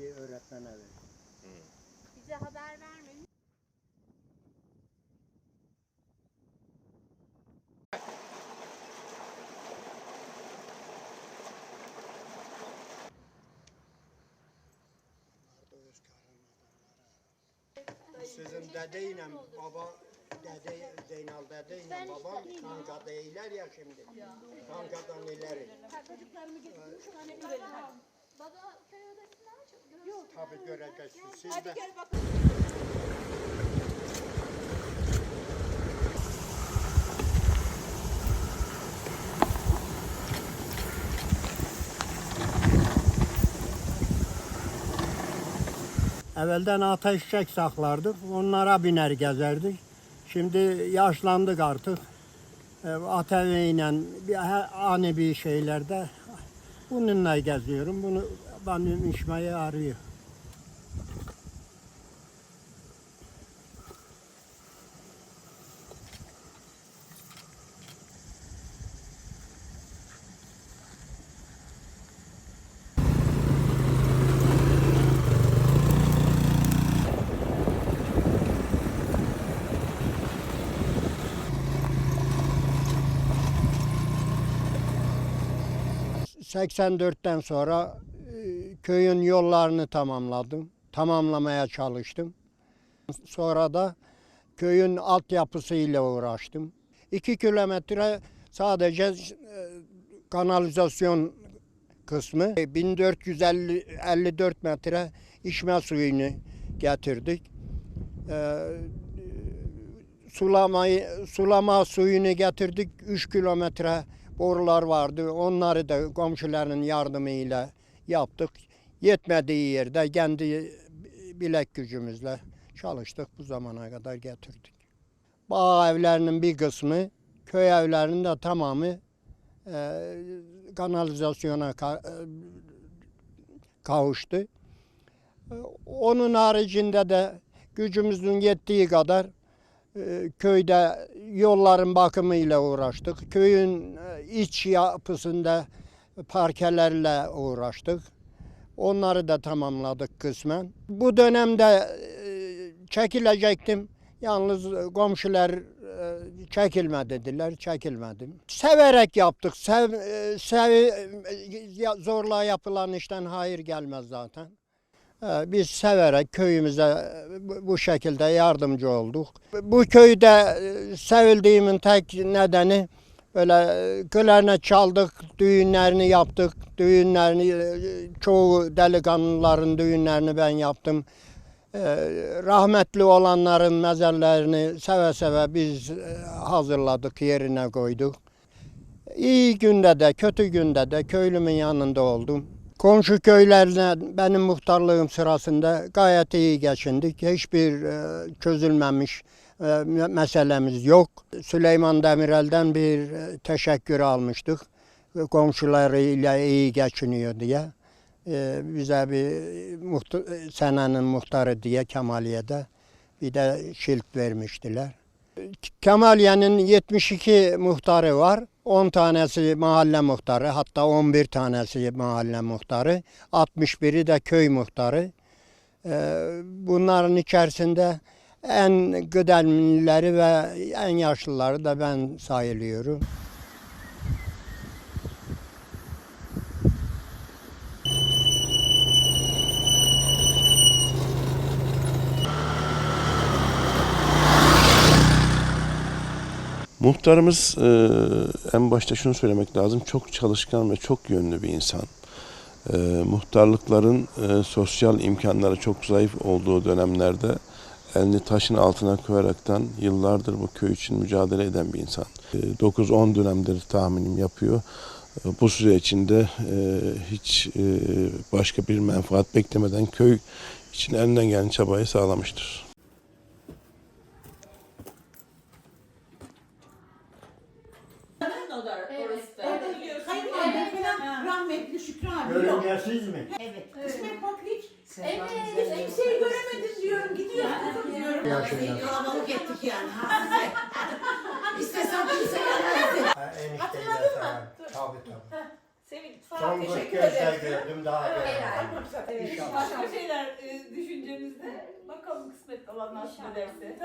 sene verdim. Bize haber vermeyin. Sizin dedeyle baba dede Zeynal dedeyle babam kanka değiller ya şimdi. Kankadan ileri. Baba köy odasını aç. Yok. Tabii göreceksiniz. Siz de Evvelden ata eşek saklardık. Onlara biner gezerdik. Şimdi yaşlandık artık. E, At eviyle bir, he- ani bir şeylerde bununla geziyorum. Bunu benim işime arıyor. ...84'ten sonra e, köyün yollarını tamamladım. Tamamlamaya çalıştım. Sonra da köyün altyapısıyla uğraştım. 2 kilometre sadece e, kanalizasyon kısmı. 1454 metre içme suyunu getirdik. Ee, sulamayı sulama suyunu getirdik. 3 kilometre borular vardı. Onları da komşuların yardımıyla yaptık. Yetmediği yerde kendi bilek gücümüzle çalıştık. Bu zamana kadar getirdik. Bağ evlerinin bir kısmı, köy evlerinin de tamamı e, kanalizasyona ka- e, kavuştu. E, Onun haricinde de gücümüzün yettiği kadar köyde yolların bakımıyla uğraştık. Köyün e, iç yapısında parkelerle uğraştık. Onları da tamamladık kısmen. Bu dönemde e, çekilecektim. Yalnız komşular e, çekilme dediler, çekilmedim. Severek yaptık. Sev, sev, zorla yapılan işten hayır gelmez zaten. E, Biz severek köyümüze e, bu- şekilde yardımcı olduk. Bu köyde e, sevildiğimin tek nedeni böyle e, klarnet çaldık, düğünlerini yaptık. Düğünlerini, e, çoğu delikanlıların düğünlerini ben yaptım. E, Rahmetli olanların mezarlarını seve seve biz hazırladık, yerine koyduk. İyi günde de kötü günde de köylümün yanında oldum. Komşu köylerle benim muhtarlığım sırasında gayet iyi geçindik. Hiçbir e, çözülmemiş e, me- meselemiz yok. Süleyman Demirel'den bir e, teşekkür almıştık. Komşularıyla iyi geçiniyor diye. Bize bir muhta- senenin muhtarı diye Kemaliye'de bir de şilt vermiştiler. Kemaliye'nin 72 muhtarı var. 10 tanesi mahalle muhtarı, hatta 11 tanesi mahalle muhtarı, 61'i de köy muhtarı. Ee, Bunların içerisinde en kıdemlileri ve en yaşlıları da ben sayılıyorum. Muhtarımız e, en başta şunu söylemek lazım. Çok çalışkan ve çok yönlü bir insan. E, muhtarlıkların e, sosyal imkanları çok zayıf olduğu dönemlerde elini taşın altına koyaraktan yıllardır bu köy için mücadele eden bir insan. E, 9-10 dönemdir tahminim yapıyor. E, bu süre içinde e, hiç e, başka bir menfaat beklemeden köy için elinden gelen çabayı sağlamıştır. Odar Evet, orası da. evet. Biliyorsun. Kayınvalide falan rahmetli Şükrü Görüncesiz mi? Evet. İsmet bak hiç. Evet. Hiç kimseyi göremedim diyorum. Gidiyoruz kızım diyorum. Yaşında. Kalabalık ettik yani. İstesem kimse gelmezdi. Enişteyle sever. Tabii tabii. Sevin, sağ ol, Son teşekkür ederim. gördüm daha Evet, gelmedim. evet. İnşallah. Başka şeyler e, düşüncemizde bakalım kısmet Allah nasip ederse.